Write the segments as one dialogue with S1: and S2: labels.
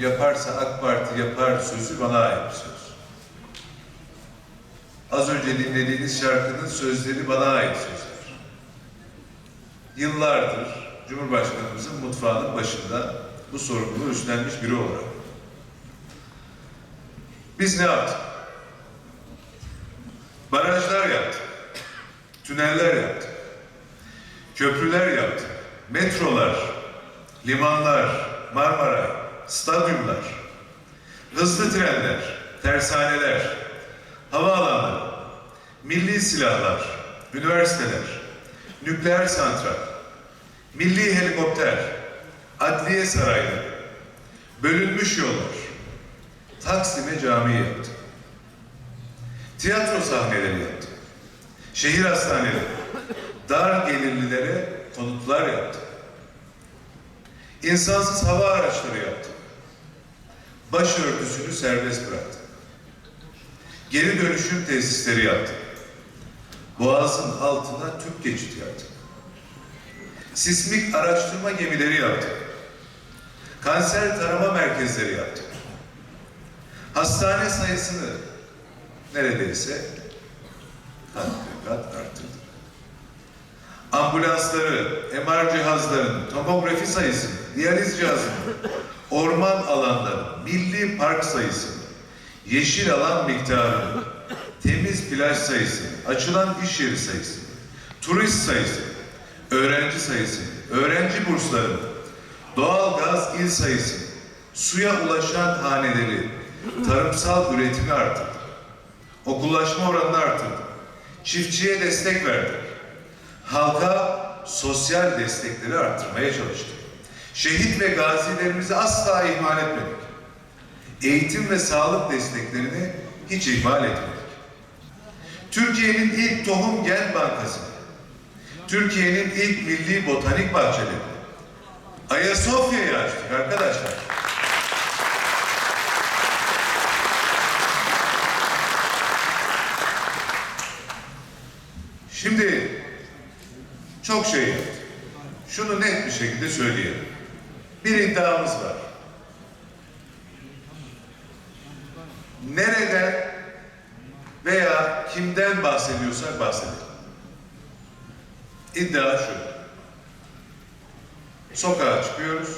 S1: Yaparsa AK Parti yapar sözü bana ait bir söz. Az önce dinlediğiniz şarkının sözleri bana ait sözler. Yıllardır Cumhurbaşkanımızın mutfağının başında bu sorumluluğu üstlenmiş biri olarak. Biz ne yaptık? Barajlar yaptık. Tüneller yaptık. Köprüler yaptık. Metrolar, limanlar, Marmara, stadyumlar, hızlı trenler, tersaneler, havaalanları, milli silahlar, üniversiteler, nükleer santral, milli helikopter, adliye sarayları, bölünmüş yollar, Taksim'e cami yaptık. Tiyatro sahneleri yaptık. Şehir hastaneleri, dar gelirlilere konutlar yaptık. İnsansız hava araçları yaptık. Başörtüsünü serbest bıraktık. Geri dönüşüm tesisleri yaptık. Boğazın altına tüp geçit yaptık. Sismik araştırma gemileri yaptık. Kanser tarama merkezleri yaptık. Hastane sayısını neredeyse kat kat arttırdık. Ambulansları, MR cihazlarının, tomografi sayısını, diyaliz cihazını, orman alanları, milli park sayısını, yeşil alan miktarını, temiz plaj sayısını, açılan iş yeri sayısını, turist sayısını, öğrenci sayısını, öğrenci burslarını, doğal gaz il sayısını, suya ulaşan haneleri, tarımsal üretimi arttırdık. Okullaşma oranını arttırdık. Çiftçiye destek verdik. Halka sosyal destekleri arttırmaya çalıştık. Şehit ve gazilerimizi asla ihmal etmedik. Eğitim ve sağlık desteklerini hiç ihmal etmedik. Türkiye'nin ilk tohum gen bankası, Türkiye'nin ilk milli botanik bahçeleri, Ayasofya'yı açtık arkadaşlar. Şimdi çok şey yaptık. Şunu net bir şekilde söyleyelim. Bir iddiamız var. Nereden veya kimden bahsediyorsak bahsedelim. İddia şu. Sokağa çıkıyoruz.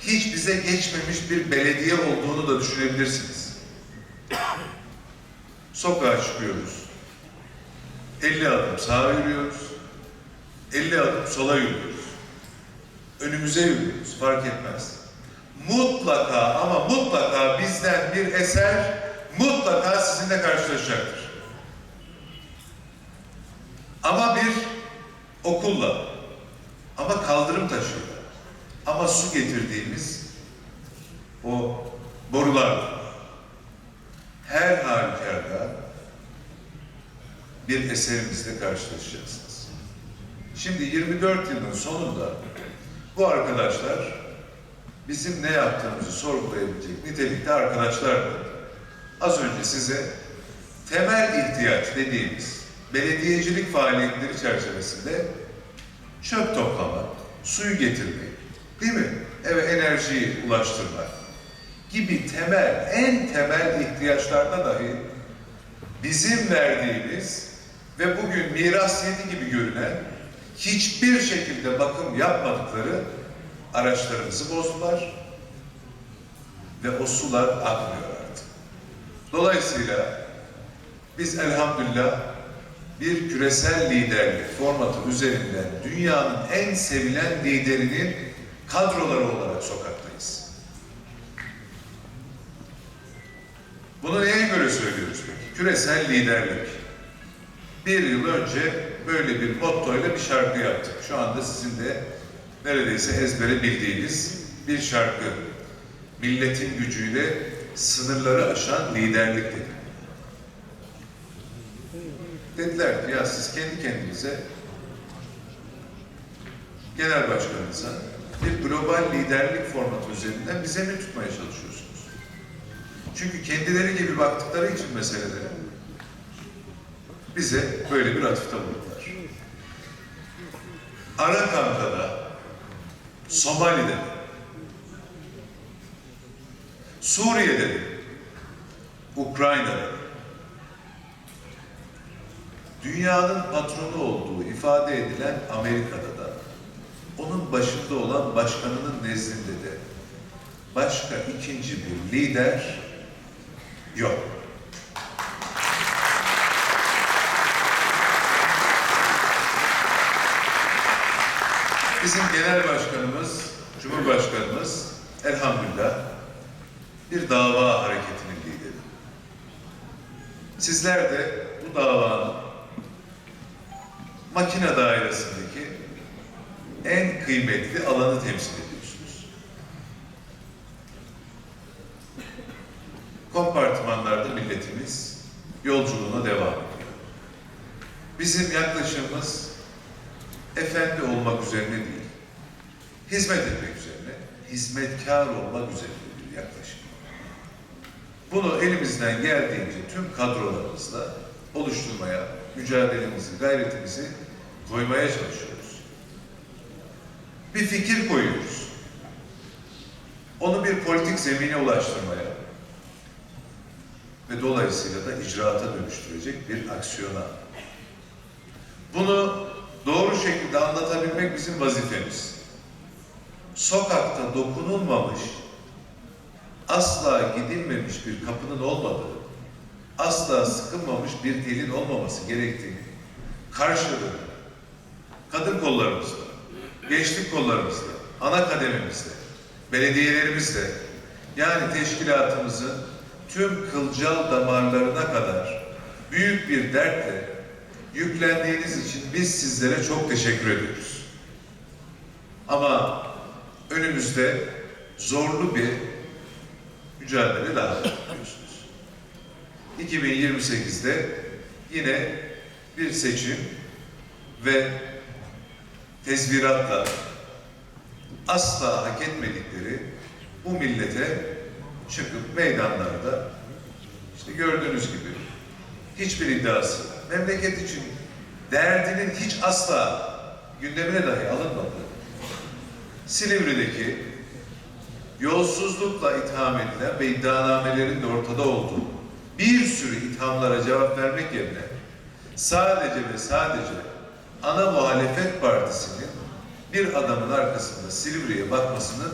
S1: Hiç bize geçmemiş bir belediye olduğunu da düşünebilirsiniz. Sokağa çıkıyoruz. 50 adım sağa yürüyoruz. 50 adım sola yürüyoruz. Önümüze yürüyoruz. Fark etmez. Mutlaka ama mutlaka bizden bir eser mutlaka sizinle karşılaşacaktır. Ama bir okulla, ama kaldırım taşıyla, ama su getirdiğimiz o borularla her halükarda bir eserimizle karşılaşacaksınız. Şimdi 24 yılın sonunda bu arkadaşlar bizim ne yaptığımızı sorgulayabilecek nitelikte arkadaşlardı. Az önce size temel ihtiyaç dediğimiz belediyecilik faaliyetleri çerçevesinde çöp toplama, suyu getirmek, değil mi? Eve enerjiyi ulaştırmak gibi temel, en temel ihtiyaçlarda dahi bizim verdiğimiz ve bugün miras yedi gibi görünen hiçbir şekilde bakım yapmadıkları araçlarımızı bozdular ve o sular akmıyor artık. Dolayısıyla biz elhamdülillah bir küresel liderlik formatı üzerinden dünyanın en sevilen liderinin kadroları olarak sokaktayız. Bunu neye göre söylüyoruz peki? Küresel liderlik. Bir yıl önce böyle bir mottoyla bir şarkı yaptık. Şu anda sizin de neredeyse ezbere bildiğiniz bir şarkı. Milletin gücüyle sınırları aşan liderlik dedi. Dediler ki ya siz kendi kendinize genel başkanınıza bir global liderlik formatı üzerinden bize mi tutmaya çalışıyorsunuz? Çünkü kendileri gibi baktıkları için meselelere bize böyle bir atıfta bulundular. Arakanka'da Somali'de de, Suriye'de de, Ukrayna'da da, dünyanın patronu olduğu ifade edilen Amerika'da da, onun başında olan başkanının nezdinde de başka ikinci bir lider yok. Bizim genel başkanımız, Cumhurbaşkanımız elhamdülillah bir dava hareketinin lideri. Sizler de bu davanın makine dairesindeki en kıymetli alanı temsil ediyorsunuz. Kompartımanlarda milletimiz yolculuğuna devam ediyor. Bizim yaklaşımımız efendi olmak üzerine değil, hizmet etmek üzerine, hizmetkar olmak üzerine bir yaklaşım. Bunu elimizden geldiğince tüm kadrolarımızla oluşturmaya, mücadelemizi, gayretimizi koymaya çalışıyoruz. Bir fikir koyuyoruz. Onu bir politik zemine ulaştırmaya ve dolayısıyla da icraata dönüştürecek bir aksiyona. Bunu doğru şekilde anlatabilmek bizim vazifemiz. Sokakta dokunulmamış, asla gidilmemiş bir kapının olmadığı, asla sıkılmamış bir elin olmaması gerektiğini karşılığı kadın kollarımızda, gençlik kollarımızda, ana kadememizde, belediyelerimizde, yani teşkilatımızın tüm kılcal damarlarına kadar büyük bir dertle yüklendiğiniz için biz sizlere çok teşekkür ediyoruz. Ama önümüzde zorlu bir mücadele var biliyorsunuz. 2028'de yine bir seçim ve tezviratla asla hak etmedikleri bu millete çıkıp meydanlarda işte gördüğünüz gibi hiçbir iddiası, memleket için derdinin hiç asla gündemine dahi alınmadığı Silivri'deki yolsuzlukla itham edilen ve iddianamelerin de ortada olduğu bir sürü ithamlara cevap vermek yerine sadece ve sadece ana muhalefet partisinin bir adamın arkasında Silivri'ye bakmasının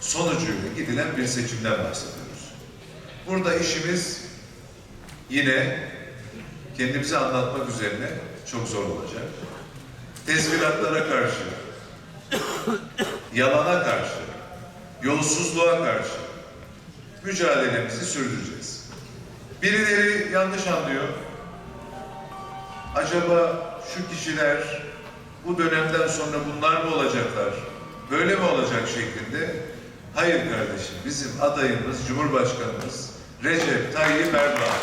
S1: sonucuyla gidilen bir seçimden bahsediyoruz. Burada işimiz yine kendimizi anlatmak üzerine çok zor olacak. Tezviratlara karşı, yalana karşı, yolsuzluğa karşı mücadelemizi sürdüreceğiz. Birileri yanlış anlıyor. Acaba şu kişiler bu dönemden sonra bunlar mı olacaklar? Böyle mi olacak şeklinde? Hayır kardeşim, bizim adayımız, Cumhurbaşkanımız Recep Tayyip Erdoğan.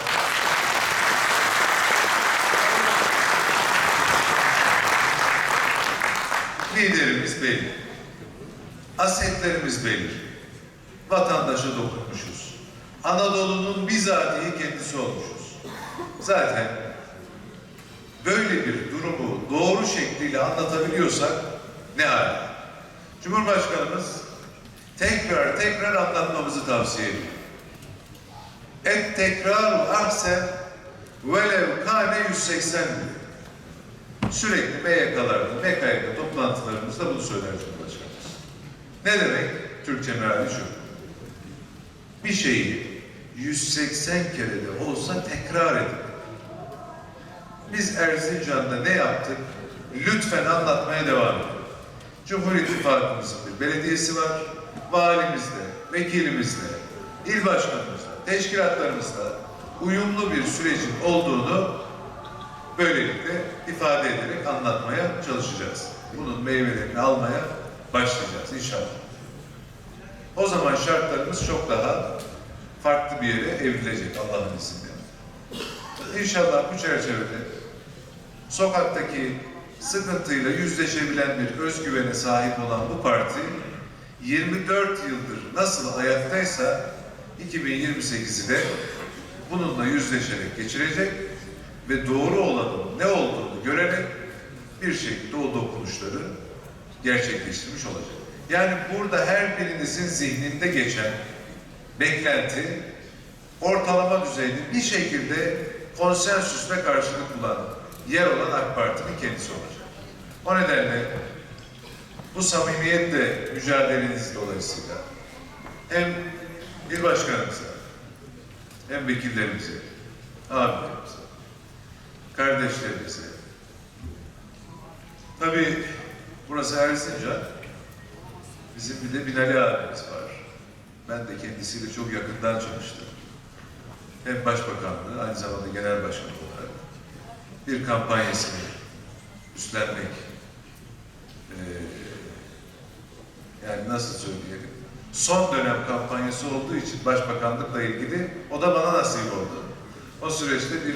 S1: Liderimiz belli. Asetlerimiz belli. Vatandaşa dokunmuşuz. Anadolu'nun bizatihi kendisi olmuşuz. Zaten böyle bir durumu doğru şekliyle anlatabiliyorsak ne hali? Cumhurbaşkanımız tekrar tekrar anlatmamızı tavsiye ediyor. Et tekrar ahsen velev kane 180 diyor. Sürekli MYK'larda, MKYK toplantılarımızda bunu söyler. Ne demek? Türkçe meali şu. Bir şeyi 180 kere de olsa tekrar edin. Biz Erzincan'da ne yaptık? Lütfen anlatmaya devam edin. Cumhur İttifakımızın bir belediyesi var. Valimizle, vekilimizle, il başkanımızla, teşkilatlarımızla uyumlu bir sürecin olduğunu böylelikle ifade ederek anlatmaya çalışacağız. Bunun meyvelerini almaya başlayacağız inşallah. O zaman şartlarımız çok daha farklı bir yere evrilecek Allah'ın izniyle. İnşallah bu çerçevede sokaktaki sıkıntıyla yüzleşebilen bir özgüvene sahip olan bu parti 24 yıldır nasıl ayaktaysa 2028'i de bununla yüzleşerek geçirecek ve doğru olanın ne olduğunu görerek bir şekilde o dokunuşları gerçekleştirmiş olacak. Yani burada her birinizin zihninde geçen beklenti ortalama düzeyde bir şekilde konsensüsle karşılık bulan yer olan AK Parti'nin kendisi olacak. O nedenle bu samimiyetle mücadeleniz dolayısıyla hem il başkanımıza hem vekillerimize, abilerimize, kardeşlerimize, tabii burası Erzincan, bizim bir de Binali abimiz var. Ben de kendisiyle çok yakından çalıştım. Hem başbakanlığı, aynı zamanda genel başkan olarak bir kampanyasını üstlenmek, eee, yani nasıl söyleyelim, son dönem kampanyası olduğu için başbakanlıkla ilgili o da bana nasip oldu. O süreçte bir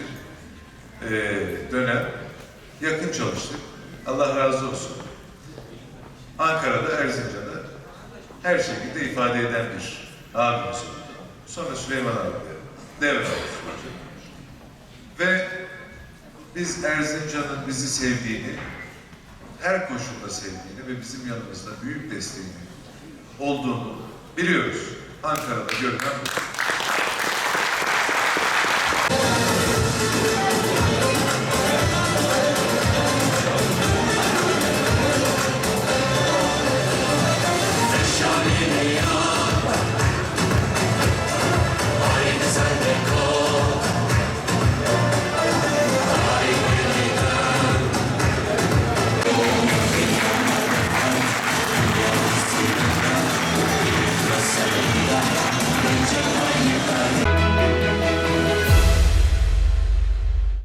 S1: eee, dönem yakın çalıştık. Allah razı olsun. Ankara'da, Erzincan'da her şekilde ifade eden bir abimiz oldu. Sonra Süleyman abi de devraldı. Ve biz Erzincan'ın bizi sevdiğini, her koşulda sevdiğini ve bizim yanımızda büyük desteğini olduğunu biliyoruz. Ankara'da görünen bu.